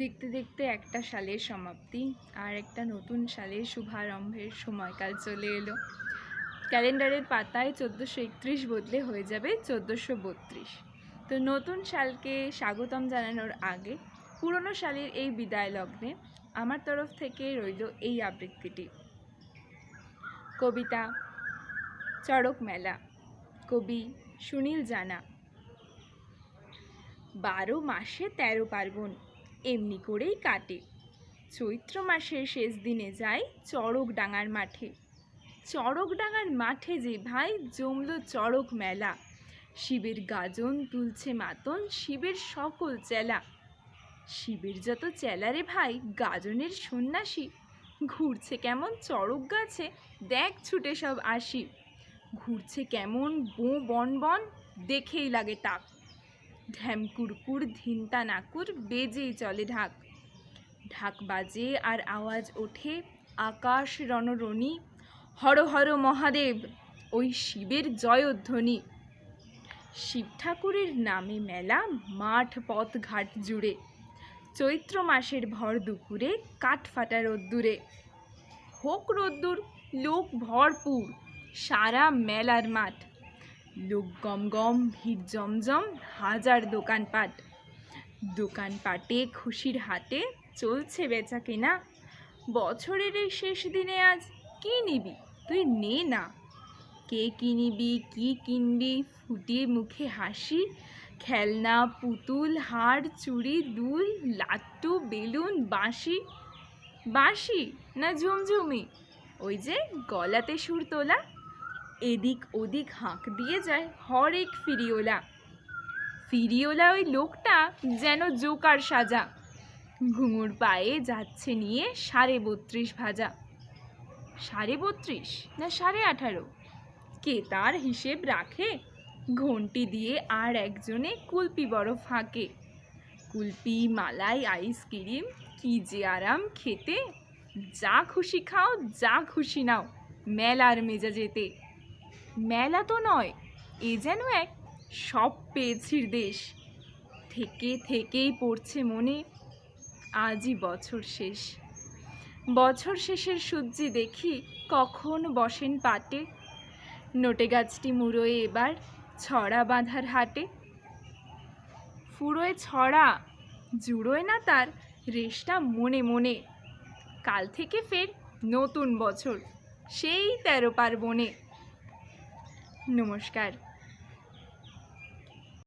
দেখতে দেখতে একটা সালের সমাপ্তি আর একটা নতুন সালের শুভারম্ভের সময়কাল চলে এলো। ক্যালেন্ডারের পাতায় চোদ্দোশো একত্রিশ বদলে হয়ে যাবে চোদ্দোশো বত্রিশ। তো নতুন সালকে স্বাগতম জানানোর আগে পুরনো সালের এই বিদায় লগ্নে আমার তরফ থেকে রইল এই আবৃত্তিটি। কবিতা, চড়ক মেলা, কবি সুনীল জানা। বারো মাসে তেরো পার্বণ। এমনি করেই কাটে। চৈত্র মাসের শেষ দিনে যায় চড়ক ডাঙার মাঠে। চড়ক ডাঙার মাঠে যে ভাই জমল চড়ক মেলা। শিবের গাজন তুলছে মাতন শিবের সকল চেলা। শিবের যত চেলা রে ভাই, গাজনের সন্ন্যাসী। ঘুরছে কেমন চড়ক গাছে, দেখ ছুটে সব আসি। ঘুরছে কেমন বো বন বন দেখেই লাগে তাক ঢ্যামকুরকুর ধিনতা নাকুর, বেজেই চলে ঢাক। ঢাক বাজে আর আওয়াজ ওঠে আকাশ রণরণী, হর হর মহাদেব, ওই শিবের জয়ধ্বনি। শিব ঠাকুরের নামে মেলা মাঠ পথ ঘাট জুড়ে, চৈত্র মাসের ভর দুপুরে কাঠ ফাটা রোদ্দুরে। হোক রোদ্দুর, লোক ভরপুর, সারা মেলার মাঠ। লোক গম গম ভিড় জমজম, হাজার দোকানপাট। দোকানপাটে খুশির হাটে চলছে বেচা কেনা। বছরের এই শেষ দিনে আজ কি নিবি? তুই নে না। কে কিনিবি কি কিনবি? ফুটিয়ে মুখে হাসি। খেলনা, পুতুল, হাড়, চুড়ি, দুল, লাট্টু, বেলুন, বাঁশি। বাঁশি না ঝুমঝুমি? ওই যে গলাতে সুর তোলা। এদিক ওদিক হাঁক দিয়ে যায় হরেক ফিরিওলা। ফিরিওলা ওই লোকটা যেন জোকার সাজা। ঘুঙুর পায়ে যাচ্ছে নিয়ে সাড়ে বত্রিশ ভাজা। সাড়ে বত্রিশ না সাড়ে আঠারো? কে তার হিসেব রাখে? ঘন্টি দিয়ে আর একজনে কুলপি বড় ফাঁকে কুলপি, মালাই আইসক্রিম কি যে আরাম খেতে। যা খুশি খাও, যা খুশি নাও, মেলার মেজাজেতে। মেলা তো নয়, এ যেন এক সব পেয়েছির দেশ। থেকে থেকেই পড়ছে মনে আজই বছর শেষ। বছর শেষের সূর্যি দেখি কখন বসেন পাটে। নোটে গাছটি মুড়োয় এবার ছড়া বাঁধার হাটে। ফুরোয় ছড়া, জুড়োয় না তার রেশটা মনে মনে। কাল থেকে ফের নতুন বছর, সেই তেরো পার্বণে। নমস্কার।